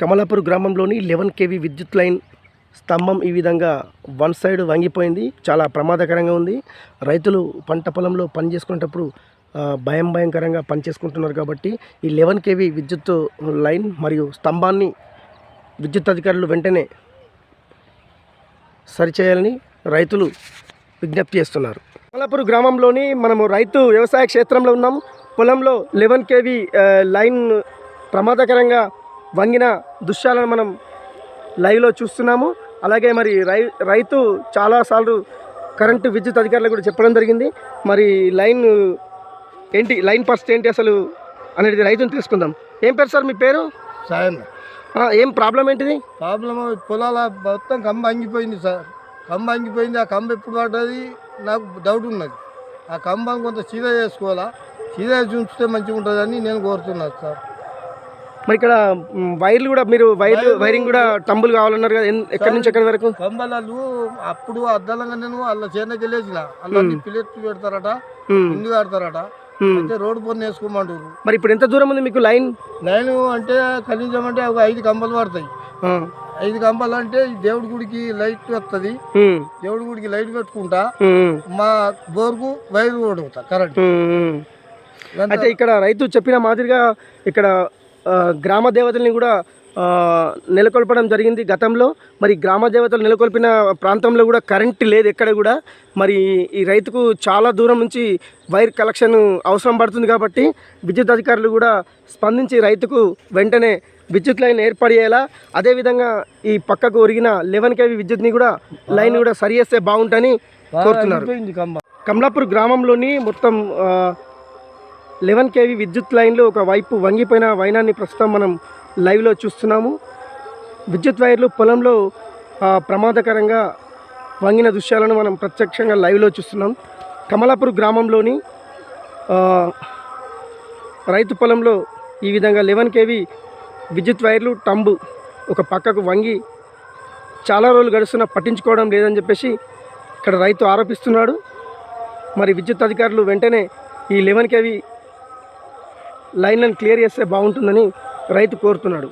కమలాపూర్ గ్రామంలోని eleven KV విద్యుత్ line స్తంభం ఈ విధంగా వన్ సైడ్ వంగిపోయింది. చాలా ప్రమాదకరంగా ఉంది. రైతులు పంట పొలంలో పని చేసుకునేటప్పుడు భయం భయంకరంగా పని చేసుకుంటున్నారు కాబట్టి ఈ లెవెన్ కేవీ విద్యుత్ లైన్ మరియు స్తంభాన్ని విద్యుత్ అధికారులు వెంటనే సరిచేయాలని రైతులు విజ్ఞప్తి చేస్తున్నారు. కమలాపూర్ గ్రామంలోని మనము రైతు వ్యవసాయ క్షేత్రంలో ఉన్నాం. పొలంలో లెవెన్ కేవీ లైన్ ప్రమాదకరంగా వంగిన దృశ్యాలను మనం లైవ్లో చూస్తున్నాము. అలాగే మరి రై రైతు చాలాసార్లు కరెంటు విద్యుత్ అధికారులకు కూడా చెప్పడం జరిగింది. మరి లైన్ ఏంటి లైన్ పరిస్థితి ఏంటి అసలు అనేది రైతుని తెలుసుకుందాం ఏం పేరు సార్ మీ పేరు? సాయం ఆ, ఏం ప్రాబ్లం ఏంటిది? ప్రాబ్లం పొలాల మొత్తం కంబ అంగిపోయింది సార్. కంబ అంగిపోయింది ఆ కంబ ఎప్పుడు పడ్డది నాకు డౌట్ ఉన్నది. ఆ కంబం కొంత సీదా చేసుకోవాలా? సీదా ఉంచితే మంచిగా ఉంటుందని నేను కోరుతున్నాను సార్. మరి ఇక్కడ వైర్లు కూడా మీరు వైర్లు వైరింగ్ కూడా టంబులు కావాలన్నారు కదా ఎక్కడి నుంచి ఎక్కడి వరకు? కంబలాలు అప్పుడు అద్దాలంగా నేను వాళ్ళ చేనకి వెళ్ళేసిన అలా పిల్లెట్ పెడతారట పెడతారట మ్. అయితే రోడ్డు పొన్ను వేసుకోమంటారు మరి ఇప్పుడు ఎంత దూరం ఉంది మీకు లైన్? లైన్ అంటే కనీసం అంటే ఒక ఐదు కంబలు పడతాయి. ఐదు కంబలు అంటే దేవుడి గుడికి లైట్ వస్తుంది దేవుడి గుడికి లైట్ పెట్టుకుంటా మ్, బోర్కు వైరు కొడుకుతా కరెంట్. అయితే ఇక్కడ రైతు చెప్పిన మాదిరిగా ఇక్కడ గ్రామ దేవతల్ని కూడా నెలకొల్పడం జరిగింది గతంలో. మరి గ్రామ దేవతలు నెలకొల్పిన ప్రాంతంలో కూడా కరెంట్ లేదు ఎక్కడ కూడా. మరి ఈ రైతుకు చాలా దూరం నుంచి వైర్ కలెక్షన్ అవసరం పడుతుంది కాబట్టి విద్యుత్ అధికారులు కూడా స్పందించి రైతుకు వెంటనే విద్యుత్ లైన్ ఏర్పడేలా అదేవిధంగా ఈ పక్కకు ఒరిగిన లెవెన్ కేవీ విద్యుత్ని కూడా లైన్ కూడా సరి చేస్తే బాగుంటుందని కోరుతున్నారు. కమలాపూర్ గ్రామంలోని మొత్తం లెవెన్ కేవీ విద్యుత్ లైన్లు ఒక వైపు వంగిపోయిన వైనాన్ని ప్రస్తుతం మనం లైవ్లో చూస్తున్నాము. విద్యుత్ వైర్లు పొలంలో ప్రమాదకరంగా వంగిన దృశ్యాలను మనం ప్రత్యక్షంగా లైవ్లో చూస్తున్నాం. కమలాపూర్ గ్రామంలోని రైతు పొలంలో ఈ విధంగా లెవెన్ కేవీ విద్యుత్ వైర్లు టంబు ఒక పక్కకు వంగి చాలా రోజులు గడుస్తున్నా పట్టించుకోవడం లేదని చెప్పేసి ఇక్కడ రైతు ఆరోపిస్తున్నాడు. మరి విద్యుత్ అధికారులు వెంటనే ఈ లెవెన్ కేవీ లైన్లను క్లియర్ చేస్తే బాగుంటుందని రైతు కోరుతున్నాడు.